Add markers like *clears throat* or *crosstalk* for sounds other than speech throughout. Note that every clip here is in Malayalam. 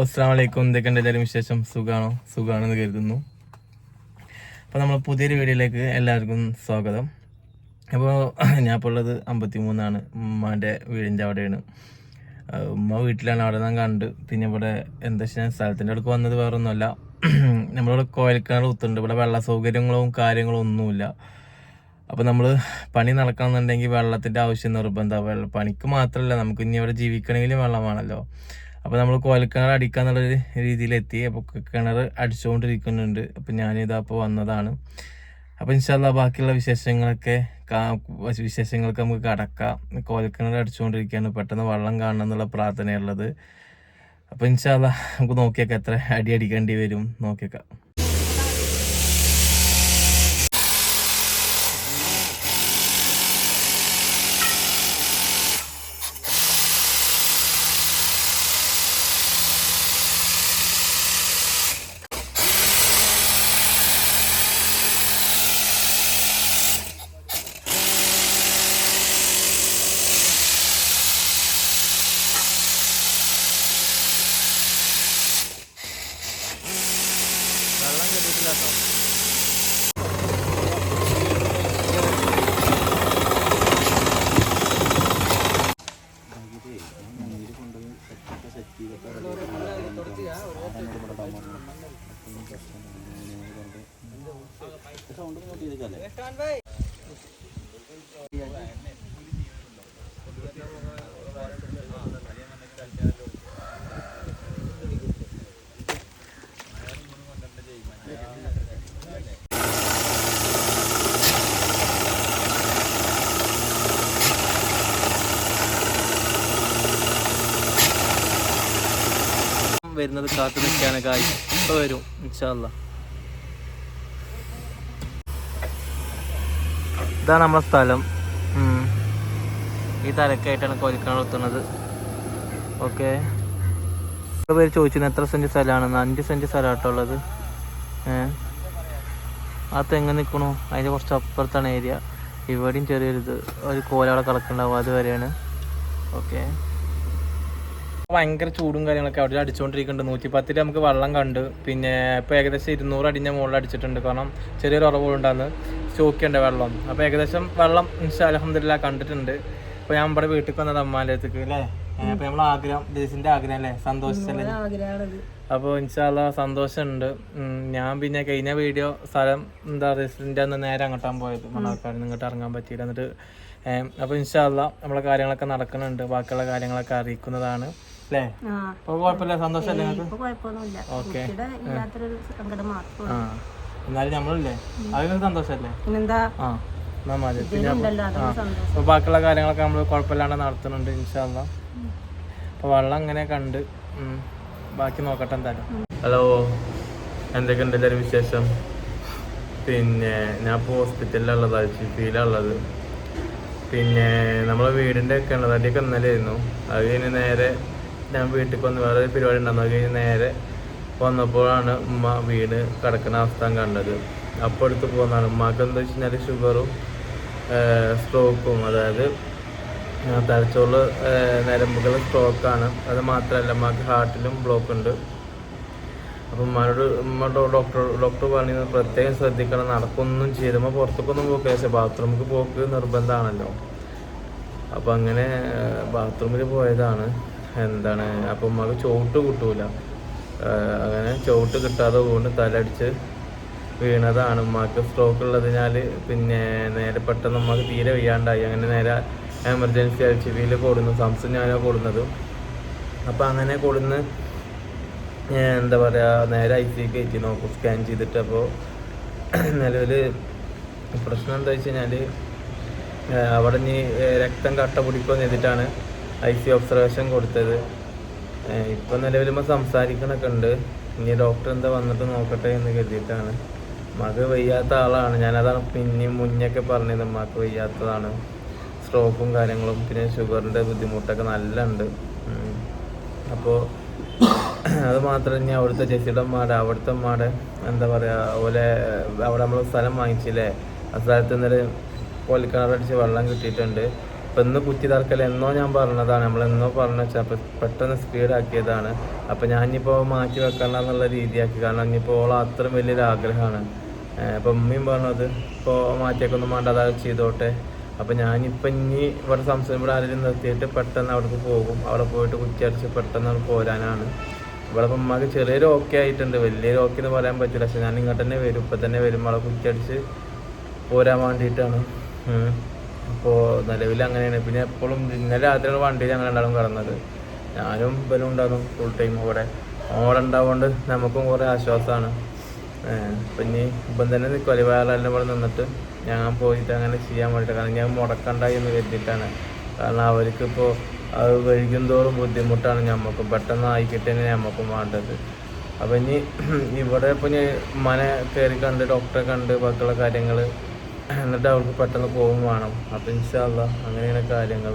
അസ്സാം വലൈക്കും എന്തൊക്കെയുണ്ട് എല്ലാവരും വിശേഷം? സുഖമാണോ സുഖമാണെന്ന് കരുതുന്നു. അപ്പോൾ നമ്മൾ പുതിയൊരു വീഡിയോയിലേക്ക് എല്ലാവർക്കും സ്വാഗതം. അപ്പോൾ ഞാൻ ഇപ്പോൾ ഉള്ളത് അമ്പത്തി മൂന്നാണ് ഉമ്മാന്റെ വീടിന്റെ അവിടെയാണ്. ഉമ്മ വീട്ടിലാണ്. അവിടെ നിന്ന് കണ്ട്. പിന്നെ ഇവിടെ എന്താ വെച്ചാൽ സ്ഥലത്തിന്റെ അടുക്ക് വന്നത് വേറെ ഒന്നുമല്ല നമ്മളിവിടെ കോയൽക്കിണർ കുത്തുണ്ട് ഇവിടെ വെള്ള സൗകര്യങ്ങളും കാര്യങ്ങളും ഒന്നുമില്ല. അപ്പോൾ നമ്മൾ പണി നടക്കണമെന്നുണ്ടെങ്കിൽ വെള്ളത്തിന്റെ ആവശ്യം നിർബന്ധമാണ്. പണിക്ക് മാത്രമല്ല. നമുക്ക് ഇനി ഇവിടെ ജീവിക്കണമെങ്കിലും വെള്ളം വേണമല്ലോ. അപ്പോൾ നമ്മൾ കോയൽക്കിണർ അടിക്കാന്നുള്ളൊരു രീതിയിലെത്തി. അപ്പോൾ കിണർ അടിച്ചുകൊണ്ടിരിക്കുന്നുണ്ട് അപ്പോൾ ഞാനിതാ അപ്പോൾ വന്നതാണ്. അപ്പോൾ ഇൻഷാല്ല ബാക്കിയുള്ള വിശേഷങ്ങളൊക്കെ വിശേഷങ്ങൾക്ക് നമുക്ക് കടക്കാം. കോലക്കിണർ അടിച്ചുകൊണ്ടിരിക്കുകയാണ് പെട്ടെന്ന് വെള്ളം കാണണം എന്നുള്ള പ്രാർത്ഥനയുള്ളത് അപ്പോൾ ഇൻഷാല്ല നമുക്ക് നോക്കിയേക്കാം എത്ര അടി അടിക്കേണ്ടി വരും. നോക്കിയേക്കാം വെള്ളം കിട്ടിയിട്ടില്ല കേട്ടോ വരുന്നത് കാത്തു നിൽക്കാനൊക്കെ ആയി. ഇപ്പൊ വരും ഇൻഷാല്ല ഇതാണ് നമ്മളെ സ്ഥലം. ഈ തലക്കായിട്ടാണ് കോരിക്കാൻ എത്തുന്നത് ഓക്കെ. പേര് ചോദിച്ചിരുന്നു എത്ര സെന്റ് സ്ഥലമാണെന്ന് അഞ്ച് സെന്റ് സ്ഥലമാട്ടോ ഉള്ളത്. ആ തെങ്ങ് നിൽക്കണു അതിന്റെ കുറച്ച് അപ്പുറത്താണ് ഏരിയ. ഇവിടെയും ചെറിയൊരു ഇത് ഒരു കോലവിടെ കിടക്കുന്നുണ്ടാവും അതുവരെയാണ്. ഓക്കെ. ഭയങ്കര ചൂടും കാര്യങ്ങളൊക്കെ അവിടെ അടിച്ചുകൊണ്ടിരിക്കുന്നുണ്ട് നൂറ്റി പത്തിൽ നമുക്ക് വെള്ളം കണ്ട് പിന്നെ ഇപ്പോൾ ഏകദേശം ഇരുന്നൂറ് അടിന്റെ മുകളിൽ അടിച്ചിട്ടുണ്ട്. കാരണം ചെറിയൊരു ഉറവുണ്ടാന്ന് ചോക്കിയുണ്ട് വെള്ളം. അപ്പോൾ ഏകദേശം വെള്ളം അലഹമില്ല കണ്ടിട്ടുണ്ട്. അപ്പോൾ ഞാൻ ഇവിടെ വീട്ടിൽ വന്നത് അമ്മാന്റെ അടുത്തേക്ക് അല്ലേ അപ്പോൾ നമ്മൾ ആഗ്രഹം ദേശിന്റെ ആഗ്രഹം അല്ലേ? സന്തോഷിച്ചല്ലേ? അപ്പോൾ ഇൻഷാല്ല സന്തോഷമുണ്ട്. ഞാൻ പിന്നെ കഴിഞ്ഞ വീഡിയോ സ്ഥലം എന്താ റെസിഡന്റ് അന്ന് നേരെ അങ്ങോട്ടാൻ പോയത്. മണ്ണാർക്കാട് ഇങ്ങോട്ട് ഇറങ്ങാൻ പറ്റിയില്ല. എന്നിട്ട് അപ്പോൾ ഇൻഷാല്ല നമ്മളെ കാര്യങ്ങളൊക്കെ നടക്കുന്നുണ്ട്. ബാക്കിയുള്ള കാര്യങ്ങളൊക്കെ അറിയിക്കുന്നതാണ്. അല്ലേ അപ്പോൾ കുഴപ്പമില്ല സന്തോഷമല്ലേ നിങ്ങൾക്ക്? എന്നാലും നമ്മളില്ലേ? അതിനൊരു സന്തോഷമല്ലേ പിന്നെന്താ? ആ. എന്നാ മതി പിന്നെ അപ്പോൾ ബാക്കിയുള്ള കാര്യങ്ങളൊക്കെ നമ്മൾ കുഴപ്പമില്ലാണ്ട് നടത്തുന്നുണ്ട് ഇൻഷാല്ല അപ്പൊ വെള്ളം അങ്ങനെ കണ്ട് ബാക്കി നോക്കട്ടെ എന്തായാലും. ഹലോ എന്തൊക്കെയുണ്ട് എല്ലാവരും വിശേഷം? പിന്നെ ഞാൻ ഇപ്പോൾ ഹോസ്പിറ്റലിലുള്ളതാണ് ചിപ്പിയിലുള്ളത് പിന്നെ നമ്മളെ വീടിന്റെ ഒക്കെ ഉള്ളത് അടിയൊക്കെ ഇന്നലെ ആയിരുന്നു അത് കഴിഞ്ഞ് നേരെ ഞാൻ വീട്ടിൽ വന്ന് വേറെ പരിപാടി ഉണ്ടായിരുന്നു. അത് കഴിഞ്ഞ് നേരെ വന്നപ്പോഴാണ് ഉമ്മ വീട് കിടക്കുന്ന അവസ്ഥ കണ്ടത്. അപ്പോൾ എടുത്ത് പോകുന്നതാണ് ഉമ്മക്ക് എന്താ വെച്ച് കഴിഞ്ഞാൽ ഷുഗറും സ്ട്രോക്കും അതായത് തലച്ചോറിൽ നരമ്പുകൾ സ്ട്രോക്കാണ് അത് മാത്രമല്ല ഉമ്മക്ക് ഹാർട്ടിലും ബ്ലോക്ക് ഉണ്ട്. അപ്പം ഉമ്മാനോട് ഉമ്മ ഡോക്ടർ ഡോക്ടർ പറഞ്ഞത് പ്രത്യേകം ശ്രദ്ധിക്കണം. നടക്കൊന്നും ചെയ്തുമ്പോൾ പുറത്തേക്കൊന്നും പോക്കില്ല പക്ഷേ ബാത്റൂമിൽ പോക്ക് നിർബന്ധമാണല്ലോ. അപ്പം അങ്ങനെ ബാത്റൂമിൽ പോയതാണ്. എന്താണ്? അപ്പം ഉമ്മക്ക് ചോട്ട് കിട്ടൂല. അങ്ങനെ ചോട്ട് കിട്ടാതെ കൊണ്ട് തലടിച്ച് വീണതാണ് ഉമ്മാക്ക്. സ്ട്രോക്ക് ഉള്ളതിനാൽ പിന്നെ നേരെ പെട്ടെന്ന് ഉമ്മാക്ക് തീരെ വയ്യാണ്ടായി. അങ്ങനെ നേരെ എമർജൻസി ഐ സി വിയിൽ കൊടുന്നു. സംസം ഞാനോ കൊടുന്നത്. അപ്പം അങ്ങനെ കൊടുന്ന് എന്താ പറയുക നേരെ ഐ സി കയറ്റി നോക്കും. സ്കാൻ ചെയ്തിട്ട് അപ്പോൾ നിലവിൽ പ്രശ്നം എന്താ വെച്ച് കഴിഞ്ഞാൽ അവിടെ ഇനി രക്തം കട്ട പിടിക്കുമെന്ന് ചെയ്തിട്ടാണ് ഐ സി ഒബ്സർവേഷൻ കൊടുത്തത്. ഇപ്പൊ നമ്മൾ സംസാരിക്കണൊക്കെ ഉണ്ട്. ഇനി ഡോക്ടർ എന്താ വന്നിട്ട് നോക്കട്ടെ എന്ന് കരുതിയിട്ടാണ്. മക വയ്യാത്ത ആളാണ്. ഞാനതാണ് പിന്നെയും മുന്നൊക്കെ പറഞ്ഞത്. മക വയ്യാത്തതാണ്. സ്ട്രോക്കും കാര്യങ്ങളും പിന്നെ ഷുഗറിന്റെ ബുദ്ധിമുട്ടൊക്കെ നല്ല ഉണ്ട് അപ്പോൾ അത് മാത്രമല്ല ഞാൻ അവിടുത്തെ ചേച്ചിയുടെ മാടെ അവിടുത്തെ മാടെ എന്താ പറയുക അതുപോലെ അവിടെ നമ്മൾ സ്ഥലം വാങ്ങിച്ചില്ലേ? ആ സ്ഥലത്ത് നിന്നൊരു കോലിക്കിണറടിച്ച് വെള്ളം കിട്ടിയിട്ടുണ്ട്. അപ്പം ഇന്ന് കുറ്റി തറക്കൽ എന്നോ ഞാൻ പറഞ്ഞതാണ്. നമ്മൾ എന്നോ പറഞ്ഞ വെച്ചാൽ അപ്പം പെട്ടെന്ന് സ്പീഡാക്കിയതാണ് അപ്പം ഞാൻ ഇനിയിപ്പോൾ മാറ്റി വെക്കണ്ട എന്നുള്ള രീതിയാക്കി. കാരണം ഇനിയിപ്പോൾ ഓള അത്രയും വലിയൊരു ആഗ്രഹമാണ്. അപ്പം ഉമ്മയും പറഞ്ഞത് ഇപ്പോൾ മാറ്റിയൊക്കെ ഒന്നും വേണ്ട അതായത് ചെയ്തോട്ടെ. അപ്പം ഞാനിപ്പം ഇനി ഇവിടെ സംശയം ഇവിടെ ആരെങ്കിലും നിർത്തിയിട്ട് പെട്ടെന്ന് അവിടേക്ക് പോകും. അവിടെ പോയിട്ട് കുറ്റി അടിച്ച് പെട്ടെന്ന് അവിടെ പോരാനാണ്. ഇവിടെ ഇപ്പം ഉമ്മക്ക് ചെറിയൊരു ഓക്കെ ആയിട്ടുണ്ട്. വലിയൊരു ഓക്കെ എന്ന് പറയാൻ പറ്റില്ല. പക്ഷെ ഞാൻ ഇങ്ങോട്ട് തന്നെ വരും. ഇപ്പം തന്നെ വരും. അവിടെ കുറ്റി അടിച്ച് പോരാൻ വേണ്ടിയിട്ടാണ്. അപ്പോൾ നിലവിൽ അങ്ങനെയാണ് പിന്നെ എപ്പോഴും ഇന്നലെ രാത്രിയാണ് വണ്ടിയിൽ ഞങ്ങൾ രണ്ടാളും കടന്നത് ഞാനും ഇവനും ഉണ്ടാകും ഫുൾ ടൈം ഇവിടെ ഓടെ ഉണ്ടാവുകൊണ്ട് നമുക്കും കുറേ ആശ്വാസമാണ് പിന്നെ ഇപ്പം തന്നെ നിൽക്കുമല്ലേ വേറെ ഇവിടെ നിന്നിട്ട് ഞാൻ പോയിട്ട് അങ്ങനെ ചെയ്യാൻ വേണ്ടിയിട്ട്. കാരണം ഞാൻ മുടക്കണ്ട എന്ന് കരുതിയിട്ടാണ്. കാരണം അവർക്കിപ്പോൾ അത് കഴിക്കും തോറും ബുദ്ധിമുട്ടാണ് ഞമ്മക്കും. പെട്ടെന്ന് ആയിക്കിട്ട് തന്നെ ഞമ്മക്കും വേണ്ടത്. അപ്പം ഇനി *clears throat* ഇവിടെ ഇപ്പം ഞാൻ മന കയറി കണ്ട് ഡോക്ടറെ കണ്ട് ബാക്കിയുള്ള കാര്യങ്ങൾ എന്നിട്ട് അവൾക്ക് പെട്ടെന്ന് പോകും വേണം. അപ്പം ഇൻഷാല്ല അങ്ങനെയാണ് കാര്യങ്ങൾ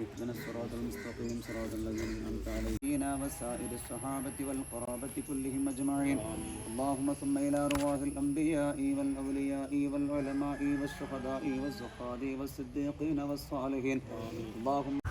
اهدنا الصراط المستقيم صراط الذين أنعمت عليهم. وسائر الصحابة والقرابة كلهم أجمعين. اللهم ثم إلى رواه الأنبياء والأولياء والعلماء والشهداء والزهاد والصديقين والصالحين. اللهم